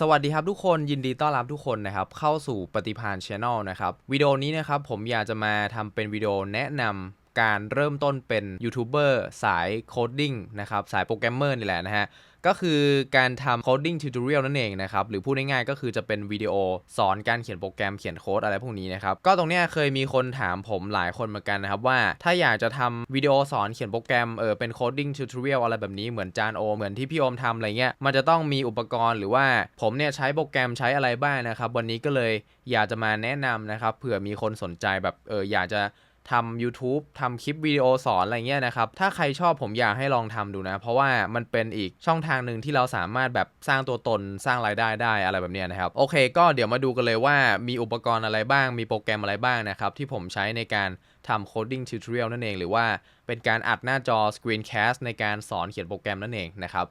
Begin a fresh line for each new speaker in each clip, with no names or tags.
สวัสดีครับทุกคนยินดีต้อนรับทุกคนนะครับ เข้าสู่ปฏิพานช n นลนะครับวิดีโอนี้นะครับผมอยากจะมาทำเป็นวิดีโอแนะนำ การเริ่มต้นเป็นยูทูบเบอร์สายโคดดิ้งนะครับสายโปรแกรมเมอร์นี่แหละนะฮะก็คือการทำ coding tutorial นั่นเองนะครับ หรือพูดง่ายๆก็คือจะเป็นวิดีโอสอนการเขียนโปรแกรมเขียนโค้ดอะไรพวกนี้นะครับ ก็ตรงเนี้ยเคยมีคนถามผมหลายคนเหมือนกันนะครับ ว่าถ้าอยากจะทำวิดีโอสอนเขียนโปรแกรมเออเป็น coding tutorial อะไรแบบนี้เหมือนจานโอ เหมือนที่พี่โอมทำอะไรเงี้ยมันจะต้องมีอุปกรณ์หรือว่าผมเนี่ยใช้โปรแกรมใช้อะไรบ้างนะครับ วันนี้ก็เลยอยากจะมาแนะนำนะครับเผื่อมีคนสนใจแบบเอออยากจะ ทำ YouTube ทำคลิปวิดีโอสอนอะไรเงี้ยนะครับ ถ้าใครชอบผมอยากให้ลองทำดูนะ เพราะว่ามันเป็นอีกช่องทางหนึ่งที่เราสามารถแบบสร้างตัวตนสร้างรายได้ได้อะไรแบบเนี้ยนะครับ โอเค ก็เดี๋ยวมาดูกันเลยว่ามีอุปกรณ์อะไรบ้าง มีโปรแกรมอะไรบ้างนะครับ ที่ผมใช้ในการทำ coding tutorial นั่นเอง หรือว่าเป็นการอัดหน้าจอ screencast ในการสอนเขียนโปรแกรมนั่นเองนะครับ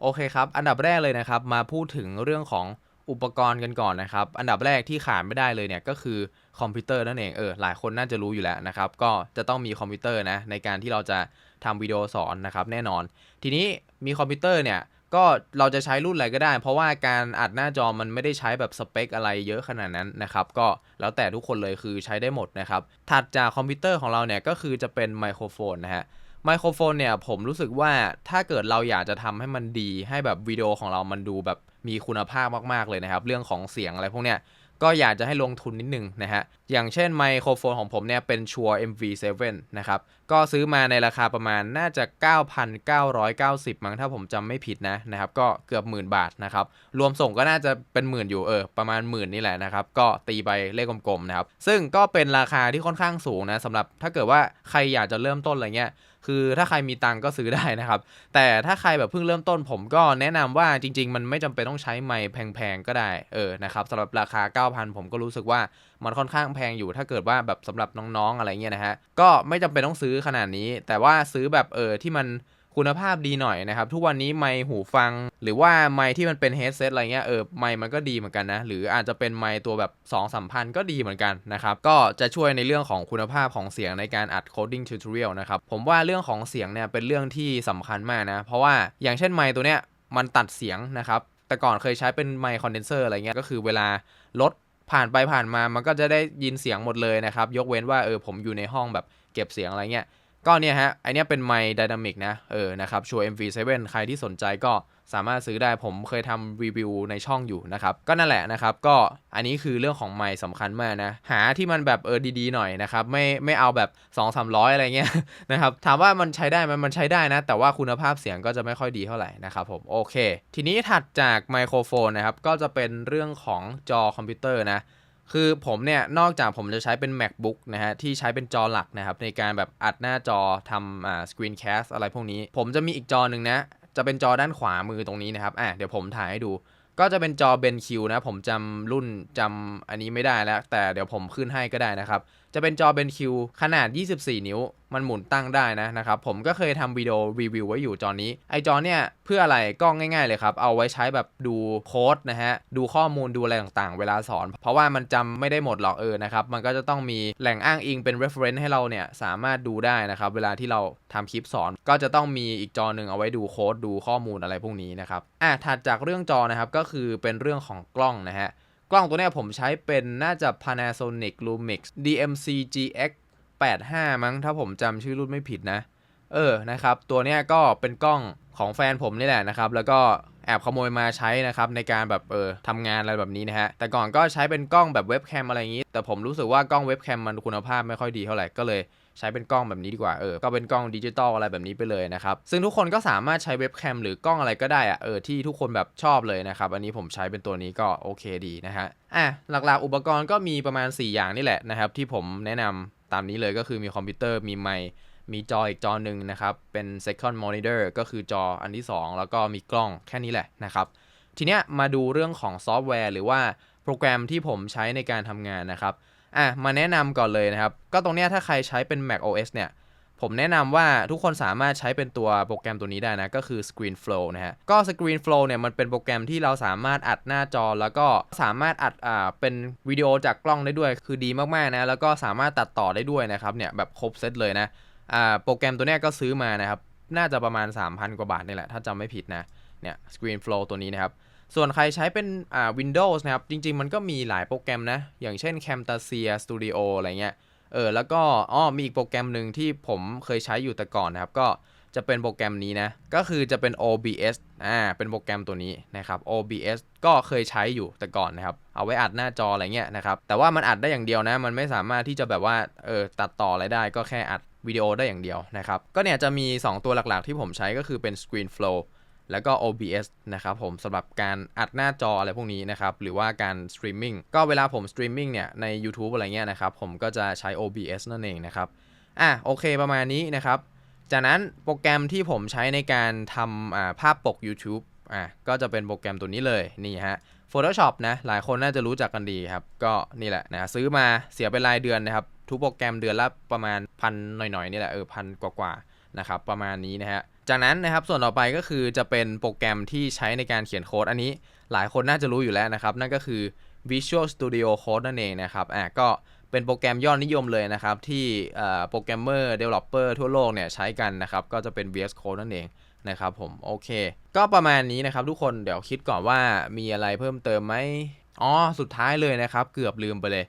โอเคครับ อันดับแรกเลยนะครับ มาพูดถึงเรื่องของ อุปกรณ์กันก่อนนะครับ อันดับแรกที่ขาดไม่ได้เลยเนี่ยก็คือคอมพิวเตอร์นั่นเอง เออ หลายคนน่าจะรู้อยู่แล้วนะครับ ก็จะต้องมีคอมพิวเตอร์นะในการที่เราจะทำวิดีโอสอนนะครับแน่นอน ทีนี้มีคอมพิวเตอร์เนี่ยก็เราจะใช้รุ่นอะไรก็ได้ เพราะว่าการอัดหน้าจอมันไม่ได้ใช้แบบสเปคอะไรเยอะขนาดนั้นนะครับ ก็แล้วแต่ทุกคนเลยคือใช้ได้หมดนะครับ ถัดจากคอมพิวเตอร์ของเราเนี่ยก็คือจะเป็นไมโครโฟนนะฮะ ไมโครโฟนเนี่ยผมรู้สึกว่าถ้าเกิดเราอยากจะทำให้มันดี ให้แบบวิดีโอของเรามันดูแบบมีคุณภาพมากๆเลยนะครับ เรื่องของเสียงอะไรพวกเนี้ยก็อยากจะให้ลงทุนนิดนึงนะฮะ อย่างเช่นไมโครโฟนของผมเนี่ยเป็นชัว MV7 นะครับ ก็ซื้อมาในราคาประมาณน่าจะ 9,990 มั้งถ้าผมจำไม่ผิดนะนะครับ ก็เกือบหมื่นบาทนะครับ รวมส่งก็น่าจะเป็นหมื่นอยู่เออ ประมาณหมื่นนี่แหละนะครับ ก็ตีไปเลขกลมๆนะครับ ซึ่งก็เป็นราคาที่ค่อนข้างสูงนะสำหรับถ้าเกิดว่าใครอยากจะเริ่มต้นอะไรเงี้ย คือถ้าใครมีตังก็ซื้อได้นะครับ แต่ถ้าใครแบบเพิ่งเริ่มต้นผมก็แนะนำว่าจริง ๆ มันไม่จำเป็นต้องใช้ไม้แพงๆก็ได้เออนะครับสำหรับราคา 9,000 ผมก็รู้สึกว่ามันค่อนข้างแพงอยู่ถ้าเกิดว่าแบบสำหรับน้องๆอะไรเงี้ยนะฮะก็ไม่จำเป็นต้องซื้อขนาดนี้ แต่ว่าซื้อแบบเออที่มัน คุณภาพดีหน่อยนะครับ ทุกวันนี้ไมค์หูฟัง หรือว่าไมค์ที่มันเป็นเฮดเซตอะไรเงี้ยเออไมค์มันก็ดีเหมือนกันนะ หรืออาจจะเป็นไมค์ตัวแบบ2 3 0 0 0ก็ดีเหมือนกันนะครับ ก็จะช่วยในเรื่องของคุณภาพของเสียงในการอัด coding tutorial นะครับ ผมว่าเรื่องของเสียงเนี่ยเป็นเรื่องที่สำคัญมากนะ เพราะว่าอย่างเช่นไมค์ตัวเนี้ยมันตัดเสียงนะครับ แต่ก่อนเคยใช้เป็นไมค์คอนเดนเซอร์อะไรเงี้ยก็คือเวลารถผ่านไปผ่านมามันก็จะได้ยินเสียงหมดเลยนะครับ ยกเว้นว่าเออผมอยู่ในห้องแบบเก็บเสียงอะไรเงี้ย ก็เนี่ยฮะไอเนี้ยเป็นไมค์ไดนามิกนะเออนะครับชัว MV7 ใครที่สนใจก็สามารถซื้อได้ผมเคยทำรีวิวในช่องอยู่นะครับก็นั่นแหละนะครับก็อันนี้คือเรื่องของไมค์สำคัญมากนะ หาที่มันแบบเออดีๆหน่อยนะครับไม่ไม่เอาแบบ 2 3 0 0 อะไรเงี้ยนะครับถามว่ามันใช้ได้ไหมมันใช้ได้นะ แต่ว่าคุณภาพเสียงก็จะไม่ค่อยดีเท่าไหร่นะครับผมโอเค ทีนี้ถัดจากไมโครโฟนนะครับก็จะเป็นเรื่องของจอคอมพิวเตอร์นะ คือผมเนี่ยนอกจากผมจะใช้เป็น macbook นะฮะที่ใช้เป็นจอหลักนะครับในการแบบอัดหน้าจอทำอ่า screencast อะไรพวกนี้ ผมจะมีอีกจอหนึ่งนะ จะเป็นจอด้านขวามือตรงนี้นะครับอะเดี๋ยวผมถ่ายให้ดู ก็จะเป็นจอ BenQ นะ ผมจำรุ่นจำอันนี้ไม่ได้แล้ว แต่เดี๋ยวผมขึ้นให้ก็ได้นะครับ จะเป็นจอ BenQ ขนาด 24 นิ้ว มันหมุนตั้งได้นะนะครับ ผมก็เคยทำวิดีโอรีวิวไว้อยู่จอนี้ ไอจอเนี่ยเพื่ออะไรก็ง่ายๆเลยครับ เอาไว้ใช้แบบดูโค้ดนะฮะ ดูข้อมูลดูอะไรต่างๆ เวลาสอน เพราะว่ามันจำไม่ได้หมดหรอกเออนะครับ มันก็จะต้องมีแหล่งอ้างอิงเป็น reference ให้เราเนี่ยสามารถดูได้นะครับ เวลาที่เราทำคลิปสอน ก็จะต้องมีอีกจอหนึ่งเอาไว้ดูโค้ดดูข้อมูลอะไรพวกนี้นะครับ อะถัดจากเรื่องจอนะครับก็คือเป็นเรื่องของกล้องนะฮะ กล้องตัวนี้ผมใช้เป็นน่าจะ Panasonic Lumix DMC GX 85 มั้ง ถ้าผมจำชื่อรุ่นไม่ผิดนะ เออ นะครับ ตัวนี้ก็เป็นกล้องของแฟนผมนี่แหละนะครับ แล้วก็แอบขโมยมาใช้นะครับในการแบบเออทำงานอะไรแบบนี้นะฮะ แต่ก่อนก็ใช้เป็นกล้องแบบเว็บแคมอะไรอย่างนี้ แต่ผมรู้สึกว่ากล้องเว็บแคมมันคุณภาพไม่ค่อยดีเท่าไหร่ ก็เลย ใช้เป็นกล้องแบบนี้ดีกว่าเออก็เป็นกล้องดิจิตอลอะไรแบบนี้ไปเลยนะครับซึ่งทุกคนก็สามารถใช้เว็บแคมหรือกล้องอะไรก็ได้อะเออที่ทุกคนแบบชอบเลยนะครับอันนี้ผมใช้เป็นตัวนี้ก็โอเคดีนะฮะอะหลักๆอุปกรณ์ก็มีประมาณ 4 อย่างนี่แหละนะครับที่ผมแนะนำตามนี้เลยก็คือมีคอมพิวเตอร์มีไมค์มีจออีกจอหนึ่งนะครับ เป็น second monitor ก็คือจออันที่ 2 แล้วก็มีกล้องแค่นี้แหละนะครับ ทีเนี้ยมาดูเรื่องของซอฟต์แวร์หรือว่าโปรแกรมที่ผมใช้ในการทำงานนะครับ อะมาแนะนำก่อนเลยนะครับ ก็ตรงเนี้ยถ้าใครใช้เป็น Mac OS เนี่ยผมแนะนำว่าทุกคนสามารถใช้เป็นตัวโปรแกรมตัวนี้ได้นะ ก็คือ Screen Flow นะฮะ ก็ Screen Flow เนี่ยมันเป็นโปรแกรมที่เราสามารถอัดหน้าจอ แล้วก็สามารถอัดอ่าเป็นวิดีโอจากกล้องได้ด้วย คือดีมากๆนะ แล้วก็สามารถตัดต่อได้ด้วยนะครับเนี่ยแบบครบเซตเลยนะอ่าโปรแกรมตัวเนี้ยก็ซื้อมานะครับ น่าจะประมาณ 3,000 กว่าบาทนี่แหละ ถ้าจำไม่ผิดนะเนี่ย ScreenFlow ตัวนี้นะครับ ส่วนใครใช้เป็นอ่า Windows นะครับ จริง ๆ มันก็มีหลายโปรแกรมนะ อย่างเช่น Camtasia Studio อะไรเงี้ย เออ แล้วก็อ้อมีอีกโปรแกรมหนึ่งที่ผมเคยใช้อยู่แต่ก่อนนะครับ ก็จะเป็นโปรแกรมนี้นะ ก็คือจะเป็น OBS อ่า เป็นโปรแกรมตัวนี้นะครับ OBS ก็เคยใช้อยู่แต่ก่อนนะครับ เอาไว้อัดหน้าจออะไรเงี้ยนะครับ แต่ว่ามันอัดได้อย่างเดียวนะ มันไม่สามารถที่จะแบบว่า เออ ตัดต่ออะไรได้ ก็แค่อัดวิดีโอได้อย่างเดียวนะครับ ก็เนี่ยจะมี 2 ตัวหลักๆที่ผมใช้ก็คือเป็น ScreenFlow แล้วก็ OBS นะครับผมสำหรับการอัดหน้าจออะไรพวกนี้นะครับหรือว่าการสตรีมมิ่งก็เวลาผมสตรีมมิ่งเนี่ยใน YouTube อะไรเงี้ยนะครับผมก็จะใช้ OBS นั่นเองนะครับอะโอเคประมาณนี้นะครับ จากนั้นโปรแกรมที่ผมใช้ในการทำภาพปก YouTube อะก็จะเป็นโปรแกรมตัวนี้เลยนี่ฮะ Photoshop นะหลายคนน่าจะรู้จักกันดีครับ ก็นี่แหละนะซื้อมาเสียเป็นรายเดือนนะครับ ทุกโปรแกรมเดือนละประมาณพันหน่อยๆนี่แหละเออพันกว่าๆนะครับประมาณนี้นะฮะ จากนั้นนะครับส่วนต่อไปก็คือจะเป็นโปรแกรมที่ใช้ในการเขียนโค้ดอันนี้หลายคนน่าจะรู้อยู่แล้วนะครับ นั่นก็คือ Visual Studio Code นั่นเองนะครับอะก็เป็นโปรแกรมยอดนิยมเลยนะครับ ที่โปรแกรมเมอร์ developer ทั่วโลกเนี่ยใช้กันนะครับ ก็จะเป็น VS Code นั่นเองนะครับผมโอเค ก็ประมาณนี้นะครับทุกคนเดี๋ยวคิดก่อนว่ามีอะไรเพิ่มเติมไหมอ๋อสุดท้ายเลยนะครับ เกือบลืมไปเลย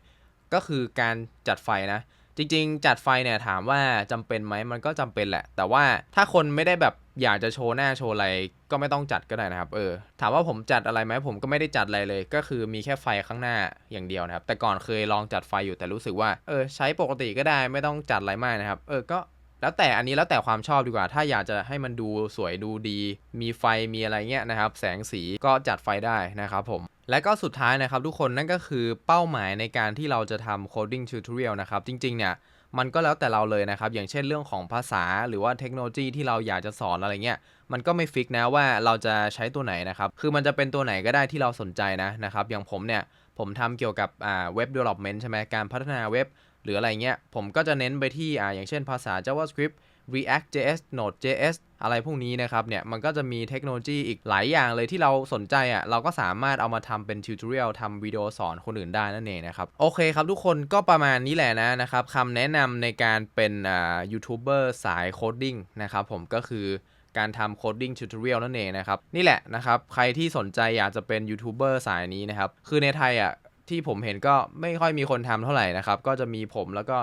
ก็คือการจัดไฟนะ จริงๆ จัดไฟเนี่ยถามว่าจำเป็นไหมมันก็จำเป็นแหละ แต่ว่าถ้าคนไม่ได้แบบอยากจะโชว์หน้าโชว์อะไรก็ไม่ต้องจัดก็ได้นะครับเออถามว่าผมจัดอะไรไหมผมก็ไม่ได้จัดอะไรเลย ก็คือมีแค่ไฟข้างหน้าอย่างเดียวนะครับ แต่ก่อนเคยลองจัดไฟอยู่แต่รู้สึกว่าเออใช้ปกติก็ได้ไม่ต้องจัดอะไรมากนะครับ เออก็แล้วแต่อันนี้แล้วแต่ความชอบดีกว่า ถ้าอยากจะให้มันดูสวยดูดี มีไฟมีอะไรเงี้ยนะครับ แสงสีก็จัดไฟได้นะครับผม และก็สุดท้ายนะครับทุกคนนั่นก็คือเป้าหมายในการที่เราจะทำ coding tutorial นะครับ จริง ๆ เนี่ย มันก็แล้วแต่เราเลยนะครับ อย่างเช่นเรื่องของภาษาหรือว่าเทคโนโลยีที่เราอยากจะสอนอะไรเงี้ยมันก็ไม่ฟิกนะว่าเราจะใช้ตัวไหนนะครับ คือมันจะเป็นตัวไหนก็ได้ที่เราสนใจนะนะครับ อย่างผมเนี่ย ผมทำเกี่ยวกับอ่าเว็บ development ใช่ไหมการพัฒนาเว็บ หรืออะไรเงี้ยผมก็จะเน้นไปที่อ่าอย่างเช่นภาษา JavaScript React JS Node JS อะไรพวกนี้นะครับเนี่ยมันก็จะมีเทคโนโลยีอีกหลายอย่างเลยที่เราสนใจอะเราก็สามารถเอามาทำเป็นทิวทอเรียลทำวิดีโอสอนคนอื่นได้นั่นเองนะครับ โอเคครับทุกคนก็ประมาณนี้แหละนะนะครับคำแนะนำในการเป็นอ่ายูทูบเบอร์สายโคดดิ้งนะครับผมก็คือการทำโคดดิ้งทิวทอเรียลนั่นเองนะครับ นี่แหละนะครับ ใครที่สนใจอยากจะเป็นยูทูบเบอร์สายนี้นะครับ คือในไทยอะที่ผมเห็นก็ไม่ค่อยมีคนทำเท่าไหร่นะครับ ก็จะมีผมแล้วก็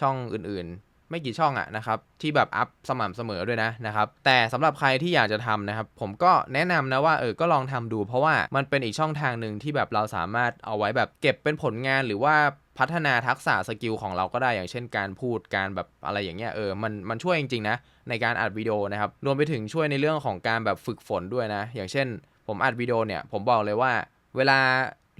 ช่องอื่นๆ ไม่กี่ช่องอะนะครับที่แบบอัพสม่ำเสมอด้วยนะนะครับแต่สำหรับใครที่อยากจะทำนะครับผมก็แนะนำนะว่าเออก็ลองทำดู เพราะว่ามันเป็นอีกช่องทางหนึ่งที่แบบเราสามารถเอาไว้แบบเก็บเป็นผลงานหรือว่าพัฒนาทักษะสกิลของเราก็ได้อย่างเช่นการพูดการแบบอะไรอย่างเงี้ยเออมันมันช่วยจริงๆนะในการอัดวิดีโอนะครับรวมไปถึงช่วยในเรื่องของการแบบฝึกฝนด้วยนะ อย่างเช่น ผมอัดวิดีโอเนี่ยผมบอกเลยว่า เวลา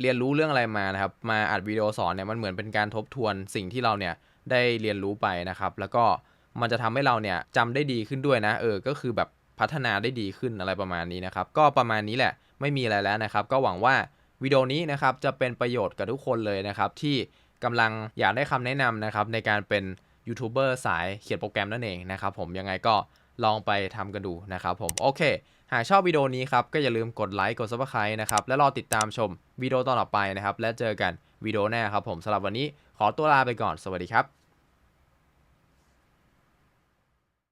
เรียนรู้เรื่องอะไรมานะครับมาอัดวิดีโอสอนเนี่ยมันเหมือนเป็นการทบทวนสิ่งที่เราเนี่ย ได้เรียนรู้ไปนะครับ แล้วก็มันจะทำให้เราเนี่ยจำได้ดีขึ้นด้วยนะ เออ ก็คือแบบพัฒนาได้ดีขึ้นอะไรประมาณนี้นะครับ ก็ประมาณนี้แหละ ไม่มีอะไรแล้วนะครับ ก็หวังว่าวิดีโอนี้นะครับจะเป็นประโยชน์กับทุกคนเลยนะครับ ที่กำลังอยากได้คำแนะนำนะครับในการเป็นยูทูบเบอร์สายเขียนโปรแกรมนั่นเองนะครับผมยังไงก็ลองไปทำกันดูนะครับผมโอเค หากชอบวิดีโอนี้ครับก็อย่าลืมกดไลค์กดซับสไครต์นะครับและรอติดตามชมวิดีโอตอนต่อไปนะครับและเจอกันวิดีโอหน้าครับผมสำหรับวันนี้ขอตัวลาไปก่อนสวัสดีครับ